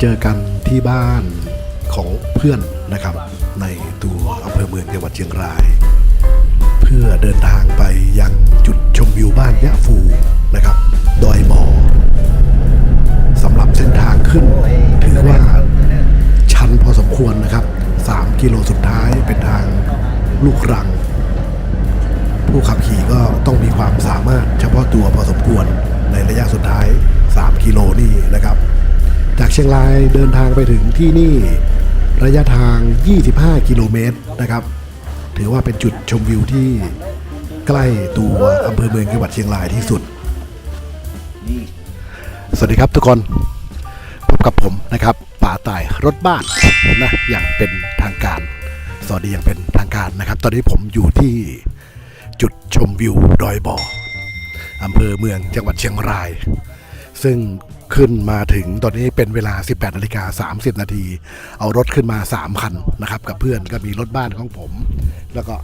เจอกันที่บ้านของเพื่อนนะครับ ในตัวอำเภอเมืองจังหวัดเชียงราย เพื่อเดินทางไปยังจุดชมวิวบ้านยะฟูนะครับดอยหมอสำหรับเส้นทางขึ้นถือว่าชันพอสมควรนะครับ 3 กิโลสุดท้ายเป็นทางลูกรัง ผู้ขับขี่ก็ต้องมีความสามารถเฉพาะตัวพอสมควรในระยะสุดท้าย 3 กิโลนี่นะครับ ชียงรายเดินทางไปถึงที่นี่ระยะทาง 25 กิโลเมตรนะครับ ถือว่าเป็นจุดชมวิวที่ใกล้ตัวอำเภอเมืองจังหวัดเชียงรายที่สุด สวัสดีครับทุกคน พบกับผมนะครับป่าตายรถบ้านนะอย่างเป็นทางการ สวัสดีอย่างเป็นทางการนะครับ ตอนนี้ผมอยู่ที่จุดชมวิวดอยบ่ออำเภอเมืองจังหวัดเชียงราย ซึ่ง ขึ้นมาถึงตอนนี้เป็นเวลา 18นาฬิกา30 นาที เอารถขึ้นมา 3 คันนะครับ กับเพื่อนก็มีรถบ้านของผม แล้วก็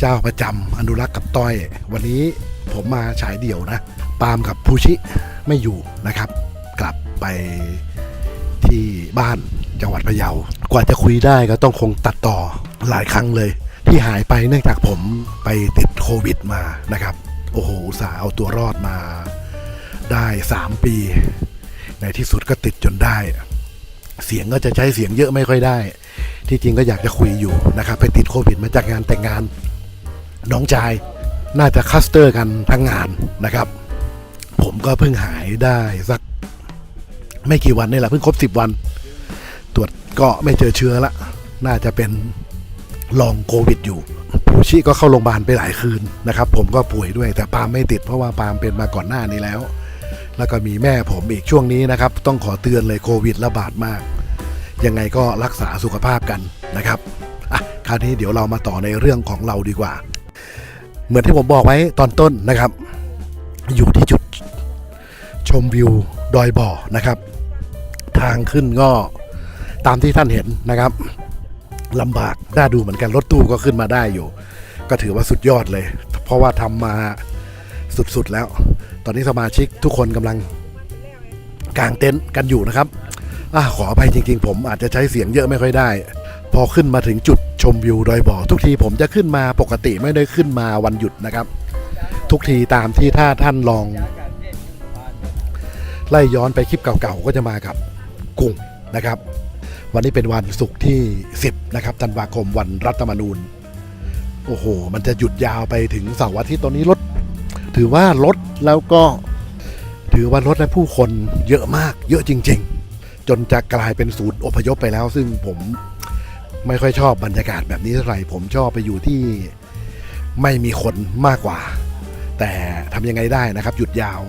เจ้าประจำอนุรักษ์กับต้อย วันนี้ผมมาฉายเดี่ยวนะ ปาล์มกับภูชิไม่อยู่นะครับ กลับไปที่บ้านจังหวัดพะเยา กว่าจะคุยได้ก็ต้องคงตัดต่อหลายครั้งเลย ที่หายไปเนื่องจากผมไปติดโควิดมานะครับ โอ้โหสาเอาตัวรอดมา ได้ 3 ปี ในที่สุดก็ติดจนได้ เสียงก็จะใช้เสียงเยอะไม่ค่อยได้ ที่จริงก็อยากจะคุยอยู่นะครับไปติดโควิดมาจากงานแต่งงานน้องชายน่าจะคัสเตอร์กันทั้งงานนะครับ ผมก็เพิ่งหายได้สักไม่กี่วันนี่แหละเพิ่งครบสิบวัน ตรวจก็ไม่เจอเชื้อละ น่าจะเป็นลองโควิดอยู่ผู้ชีก็เข้าโรงพยาบาลไปหลายคืนนะครับ ผมก็ป่วยด้วยแต่ปามไม่ติดเพราะว่าปามเป็นมาก่อนหน้านี้แล้ว แล้วก็มีแม่ผมอีกช่วงนี้นะครับ ต้องขอเตือนเลยโควิดระบาดมาก ยังไงก็รักษาสุขภาพกันนะครับอะคราวนี้เดี๋ยวเรามาต่อในเรื่องของเราดีกว่า เหมือนที่ผมบอกไว้ตอนต้นนะครับ อยู่ที่จุดชมวิวดอยบ่อนะครับ ทางขึ้นก็ตามที่ท่านเห็นนะครับลำบากน่าดูเหมือนกันรถตู้ก็ขึ้นมาได้อยู่ ก็ถือว่าสุดยอดเลย เพราะว่าทำมาสุดๆแล้ว ตอนนี้สมาชิกทุกคนกำลังกางเต็นท์กันอยู่นะครับอขออภัยจริงๆ ผมอาจจะใช้เสียงเยอะไม่ค่อยได้ พอขึ้นมาถึงจุดชมวิวดอยบ่อทุกทีผมจะขึ้นมาปกติไม่ได้ขึ้นมาวันหยุดนะครับ ทุกทีตามที่ถ้าท่านลอง ไล่ย้อนไปคลิปเก่าๆก็จะมากับกุ้งนะครับ วันนี้เป็นวันศุกร์ที่ 10 นะครับธันวาคมวันรัฐธรรมนูญโอ้โห มันจะหยุดยาวไปถึงเสาร์อาทิตย์ตอนนี้รถ ถือว่าลดแล้วก็ถือว่าลดและผู้คนเยอะมาก เยอะจริง ๆ จนจะกลายเป็นศูนย์อพยพไปแล้ว ซึ่งผมไม่ค่อยชอบบรรยากาศแบบนี้เท่าไหร่ผมชอบไปอยู่ที่ไม่มีคนมากกว่า แต่ทำยังไงได้นะครับ หยุดยาว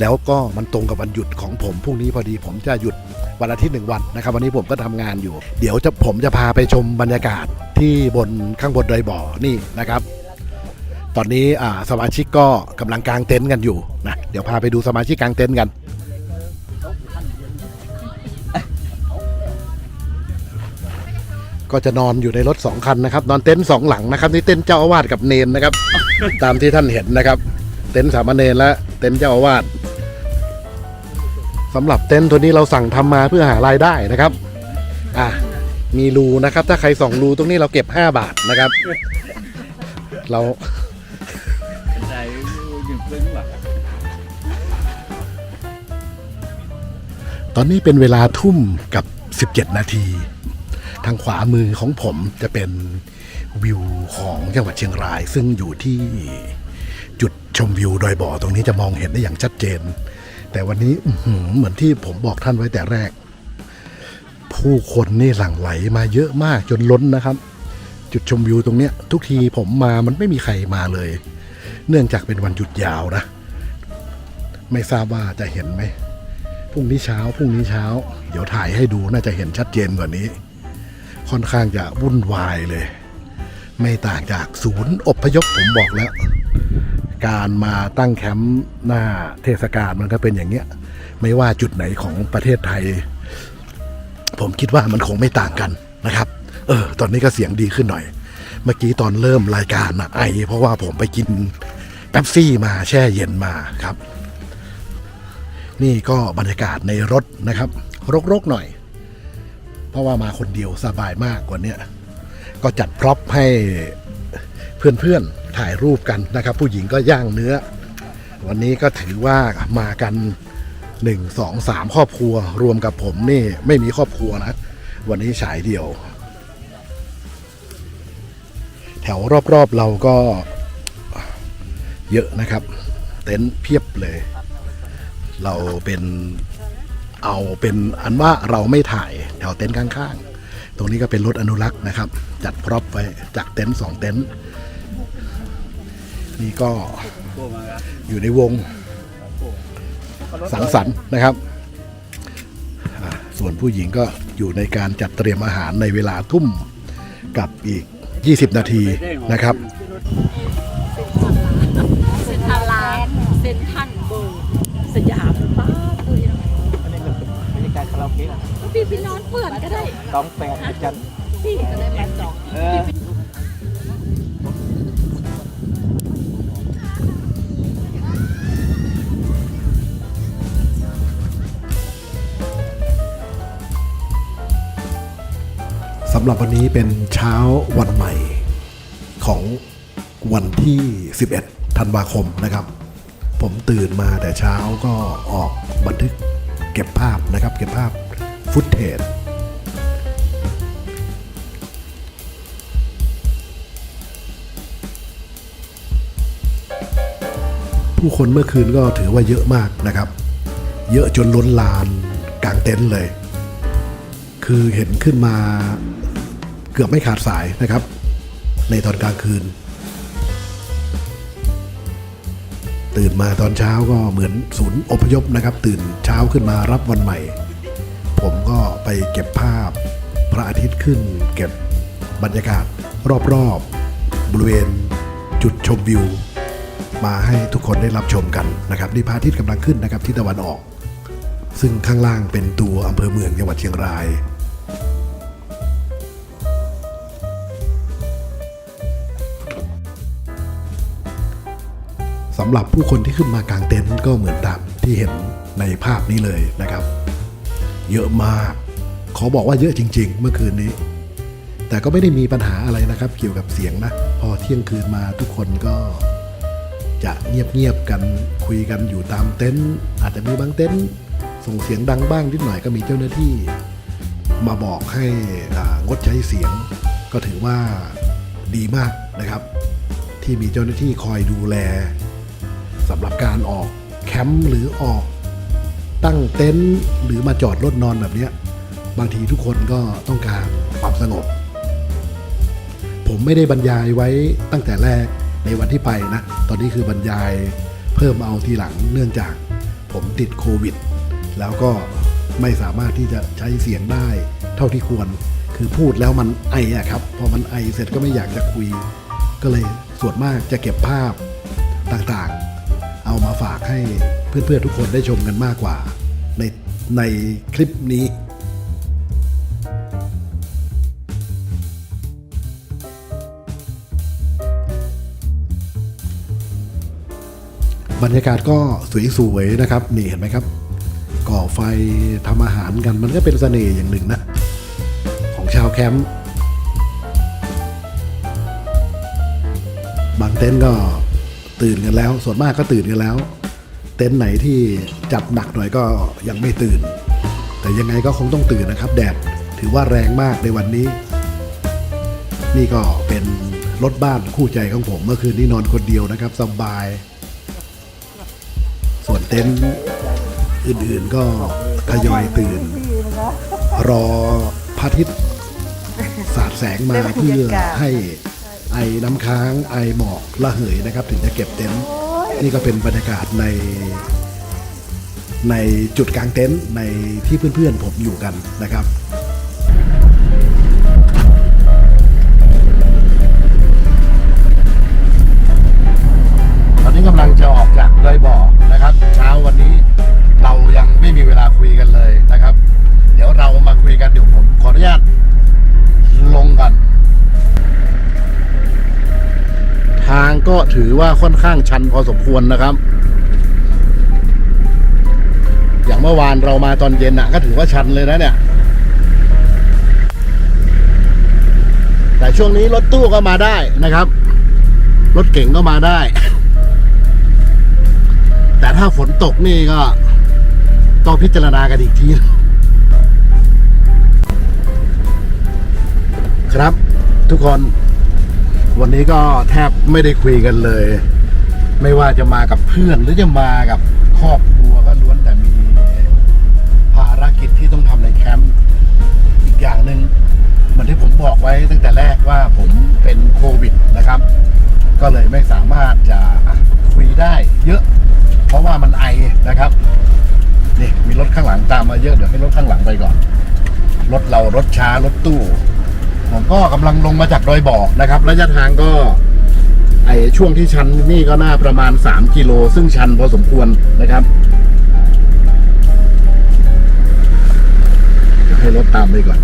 แล้วก็มันตรงกับวันหยุดของผมพรุ่งนี้พอดีผมจะหยุดวันอาทิตย์หนึ่งวันนะครับ วันนี้ผมก็ทำงานอยู่ เดี๋ยวจะผมจะพาไปชมบรรยากาศที่บนข้างบนดอยบ่อนี่นะครับ ตอนนี้สมาชิกก็กำลังกางเต็นท์กันอยู่นะเดี๋ยวพาไปดูสมาชิกกางเต็นท์กัน ก็จะนอนอยู่ในรถสองคันนะครับ นอนเต็นท์สองหลังนะครับนี่เต็นท์เจ้าอาวาสกับเนนนะครับ ตามที่ท่านเห็นนะครับ เต็นท์สามเณรและเต็นท์เจ้าอาวาสสำหรับเต็นท์ตัวนี้เราสั่งทำมาเพื่อหารายได้นะครับอะมีรูนะครับ ถ้าใครส่องรูตรงนี้เราเก็บ 5 บาทนะครับ เรา ตอนนี้เป็นเวลาทุ่มกับ 17 นาที ทางขวามือของผมจะเป็นวิวของจังหวัดเชียงราย ซึ่งอยู่ที่จุดชมวิวดอยบ่อตรงนี้จะมองเห็นได้อย่างชัดเจน แต่วันนี้เหมือนที่ผมบอกท่านไว้แต่แรก ผู้คนนี่หลั่งไหลมาเยอะมากจนล้นนะครับ จุดชมวิวตรงเนี้ย ทุกทีผมมามันไม่มีใครมาเลย เนื่องจากเป็นวันหยุดยาวนะ ไม่ทราบว่าจะเห็นไหม พรุ่งนี้เช้าพรุ่งนี้เช้า เดี๋ยวถ่ายให้ดูน่าจะเห็นชัดเจนกว่านี้ ค่อนข้างจะวุ่นวายเลย ไม่ต่างจากศูนย์อบพยพผมบอกแล้ว การมาตั้งแคมป์หน้าเทศกาลมันก็เป็นอย่างเงี้ย ไม่ว่าจุดไหนของประเทศไทย ผมคิดว่ามันคงไม่ต่างกันนะครับ เออ ตอนนี้ก็เสียงดีขึ้นหน่อย เมื่อกี้ตอนเริ่มรายการอะไอ เพราะว่าผมไปกินแป๊บซี่มาแช่เย็นมาครับ นี่ก็บรรยากาศในรถนะครับ รกๆหน่อย เพราะว่ามาคนเดียวสบายมากกว่านี้ก็จัดพร็อพให้เพื่อนๆถ่ายรูปกันนะครับ ผู้หญิงก็ย่างเนื้อ วันนี้ก็ถือว่ามากันหนึ่งสองสามครอบครัว รวมกับผมนี่ไม่มีครอบครัวนะ วันนี้ฉายเดียว แถวรอบๆเราก็เยอะนะครับ เต็นท์เพียบเลย เราเป็นเอาเป็นอันว่าเราไม่ถ่ายแถวเต็นท์ข้างๆ ตรงนี้ก็เป็นรถอนุรักษ์นะครับ จัดพร็อพไว้จากเต็นท์สองเต็นท์นี่ก็อยู่ในวงสังสรรค์นะครับ ส่วนผู้หญิงก็อยู่ในการจัดเตรียมอาหารในเวลาทุ่มกับอีก 20 นาทีนะครับ สยามป้าปุยอันนี้เป็นบรรยากาศคาราโอเกะพี่พี่นอนเปิดก็ได้สองแปดจันพี่ก็ได้มาจองสำหรับวันนี้เป็นเช้าวันใหม่ของวันที่ 11 ธันวาคมนะครับ ผมตื่นมาแต่เช้าก็ออกบันทึกเก็บภาพนะครับ เก็บภาพฟุตเทจผู้คนเมื่อคืนก็ถือว่าเยอะมากนะครับ เยอะจนล้นลานกลางเต็นท์เลย คือเห็นขึ้นมาเกือบไม่ขาดสายนะครับ ในตอนกลางคืน ตื่นมาตอนเช้าก็เหมือนศูนย์อพยพนะครับ ตื่นเช้าขึ้นมารับวันใหม่ ผมก็ไปเก็บภาพพระอาทิตย์ขึ้น เก็บบรรยากาศรอบๆ บริเวณจุดชมวิว มาให้ทุกคนได้รับชมกันนะครับนี่พระอาทิตย์กำลังขึ้นนะครับที่ตะวันออก ซึ่งข้างล่างเป็นตัวอำเภอเมืองจังหวัดเชียงราย สำหรับผู้คนที่ขึ้นมากางเต็นท์ก็เหมือนตามที่เห็นในภาพนี้เลยนะครับ เยอะมาก ขอบอกว่าเยอะจริง ๆ เมื่อคืนนี้ แต่ก็ไม่ได้มีปัญหาอะไรนะครับ เกี่ยวกับเสียงนะ พอเที่ยงคืนมาทุกคนก็จะเงียบๆกันคุยกันอยู่ตามเต็นท์อาจจะมีบางเต็นท์ส่งเสียงดังบ้างนิดหน่อยก็มีเจ้าหน้าที่ มาบอกให้งดใช้เสียง ก็ถือว่าดีมากนะครับ ที่มีเจ้าหน้าที่คอยดูแล สำหรับการออกแคมป์หรือออกตั้งเต็นท์หรือมาจอดรถนอนแบบนี้บางทีทุกคนก็ต้องการความสงบ ผมไม่ได้บรรยายไว้ตั้งแต่แรกในวันที่ไปนะ ตอนนี้คือบรรยายเพิ่มเอาทีหลังเนื่องจากผมติดโควิด แล้วก็ไม่สามารถที่จะใช้เสียงได้เท่าที่ควร คือพูดแล้วมันไออะครับ พอมันไอเสร็จก็ไม่อยากจะคุย ก็เลยส่วนมากจะเก็บภาพต่าง เอามาฝากให้เพื่อนๆทุกคนได้ชมกันมากกว่า ในในคลิปนี้บรรยากาศก็สวยๆนะครับ นี่เห็นไหมครับ ก่อไฟทำอาหารกันมันก็เป็นเสน่ห์อย่างหนึ่งนะ ของชาวแคมป์บางเต็นท์ก็ ตื่นกันแล้ว ส่วนมากก็ตื่นกันแล้ว เต็นท์ไหนที่จัดหนักหน่อยก็ยังไม่ตื่น แต่ยังไงก็คงต้องตื่นนะครับ แดดถือว่าแรงมากในวันนี้ นี่ก็เป็นรถบ้านคู่ใจของผมเมื่อคืนนี้นอนคนเดียวนะครับสบาย ส่วนเต็นท์อื่นๆก็ทยอยตื่น รอพระอาทิตย์สาดแสงมาเพื่อให้ ไอ้น้ำค้างไอหมอกระเหยนะครับ ถึงจะเก็บเต็นท์นี่ก็เป็นบรรยากาศใน ในจุดกลางเต็นท์ในที่เพื่อนๆผมอยู่กันนะครับ ทางก็ถือว่าค่อนข้างชันพอสมควรนะครับ อยังเมื่อวานเรามาตอนเย็นอะก็ถือว่าชันเลยนะเนี่ย แต่ช่วงนี้รถตู้ก็มาได้นะครับ รถเก่งก็มาได้ แต่ถ้าฝนตกนี่ก็ต้องพิจารณากันอีกทีครับทุกคน วันนี้ก็แทบไม่ได้คุยกันเลย ไม่ว่าจะมากับเพื่อนหรือจะมากับครอบครัวก็ล้วนแต่มีภารกิจที่ต้องทำในแคมป์อีกอย่างหนึ่งเหมือนที่ผมบอกไว้ตั้งแต่แรกว่าผมเป็นโควิดนะครับ ก็เลยไม่สามารถจะคุยได้เยอะ เพราะว่ามันไอนะครับนี่มีรถข้างหลังตามมาเยอะเดี๋ยวให้รถข้างหลังไปก่อนรถเรารถช้ารถตู้ ก็กำลังลงมาจากดอยบ่อนะครับ ระยะทางก็ไอช่วงที่ชันนี่ก็น่าประมาณ 3 กิโล ซึ่งชันพอสมควรนะครับเดี๋ยวให้รถตามไปก่อน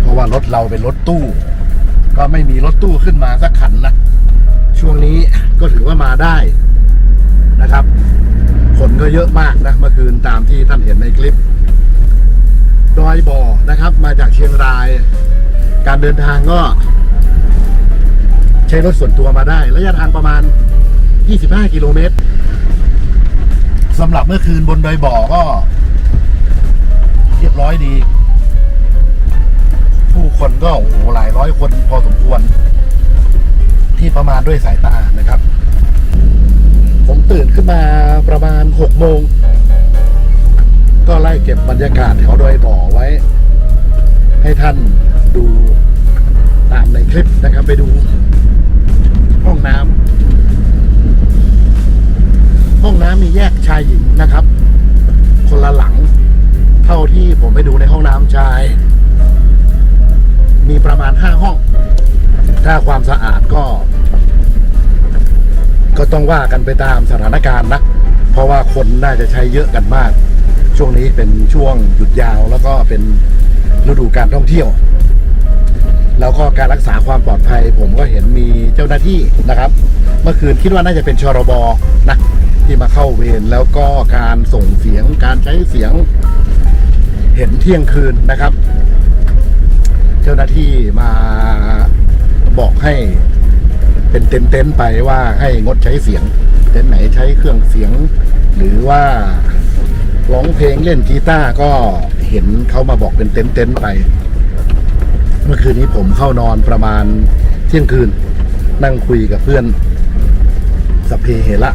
เพราะว่ารถเราเป็นรถตู้ ก็ไม่มีรถตู้ขึ้นมาสักคันนะ ช่วงนี้ก็ถือว่ามาได้นะครับ คนก็เยอะมากนะเมื่อคืนตามที่ท่านเห็นในคลิป อยบ่อนะครับ มาจากเชียงราย การเดินทางก็ ใช้รถส่วนตัวมาได้ ระยะทางประมาณ 25 กิโลเมตรสำหรับเมื่อคืนบนดอยบ่อก็ เรียบร้อยดี ผู้คนก็โอ้โหหลายร้อยคนพอสมควร ที่ประมาณด้วยสายตานะครับ ผมตื่นขึ้นมาประมาณ 6 โมง เก็บบรรยากาศแถวดยบ่อไว้ ให้ท่านดูตามในคลิปนะครับ ไปดูห้องน้ำห้องน้ำมีแยกชายหญิงนะครับ คนละหลัง เท่าที่ผมไปดูในห้องน้ำชาย มีประมาณห้าห้อง ถ้าความสะอาดก็ ก็ต้องว่ากันไปตามสถานการณ์นะ เพราะว่าคนน่าจะใช้เยอะกันมาก ช่วงนี้เป็นช่วงหยุดยาวแล้วก็เป็นฤดูการท่องเที่ยว แล้วก็การรักษาความปลอดภัย ผมก็เห็นมีเจ้าหน้าที่นะครับ เมื่อคืนคิดว่าน่าจะเป็นชรบนะที่มาเข้าเวรแล้วก็การส่งเสียงการใช้เสียงเห็นเที่ยงคืนนะครับ เจ้าหน้าที่มาบอกให้เป็นเต็นท์ๆไปว่าให้งดใช้เสียง เต็นท์ไหนใช้เครื่องเสียง หรือว่า ร้องเพลงเล่นกีตาร์ก็เห็นเขามาบอกเป็นเต็นท์ๆไป เมื่อคืนนี้ผมเข้านอนประมาณเที่ยงคืน นั่งคุยกับเพื่อนสเพเหระ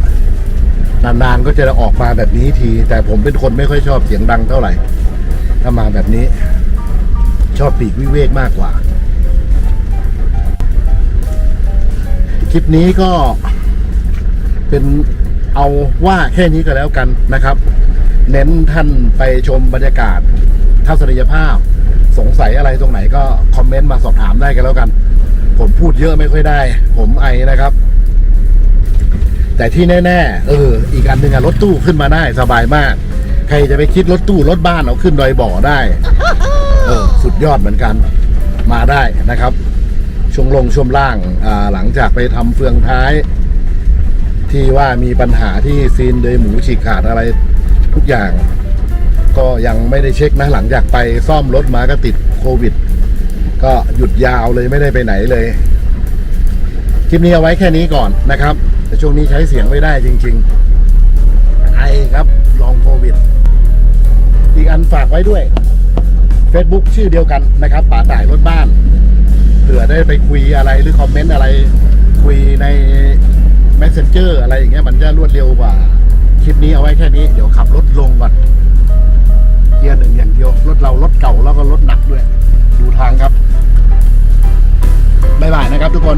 นานๆก็จะออกมาแบบนี้ที แต่ผมเป็นคนไม่ค่อยชอบเสียงดังเท่าไหร่ ถ้ามาแบบนี้ ชอบปีกวิเวกมากกว่า คลิปนี้ก็เป็นเอาว่าแค่นี้ก็แล้วกันนะครับ เน้นท่านไปชมบรรยากาศทัศนียภาพ สงสัยอะไรตรงไหนก็คอมเมนต์มาสอบถามได้กันแล้วกัน ผมพูดเยอะไม่ค่อยได้ ผมไอนะครับ แต่ที่แน่ๆเออ อีกอันหนึ่งอะรถตู้ขึ้นมาได้สบายมาก ใครจะไปคิดรถตู้รถบ้านเอาขึ้นดอยบ่อได้ เออ สุดยอดเหมือนกัน มาได้นะครับช่วงลงช่วงล่างอ่าหลังจากไปทำเฟืองท้าย ที่ว่ามีปัญหาที่ซีนเดยหมูฉีกขาดอะไร ทุกอย่าง ก็ยังไม่ได้เช็คนะหลังจากไปซ่อมรถมาก็ติดโควิด ก็หยุดยาวเลยไม่ได้ไปไหนเลย คลิปนี้เอาไว้แค่นี้ก่อนนะครับ แต่ช่วงนี้ใช้เสียงไม่ได้จริง ๆ ไอครับลองโควิด อีกอันฝากไว้ด้วย Facebook ชื่อเดียวกันนะครับป่าต่ายรถบ้านเผื่อได้ไปคุยอะไรหรือคอมเมนต์อะไรคุยใน Messenger อะไรอย่างเงี้ยมันจะรวดเร็วกว่า ลิปนี้เอาไว้แค่นี้ เดี๋ยวขับรถลงก่อน เกียร์หนึ่งอย่างเดียว รถเรารถเก่าแล้วก็รถหนักด้วย ดูทางครับ บ๊ายบายนะครับทุกคน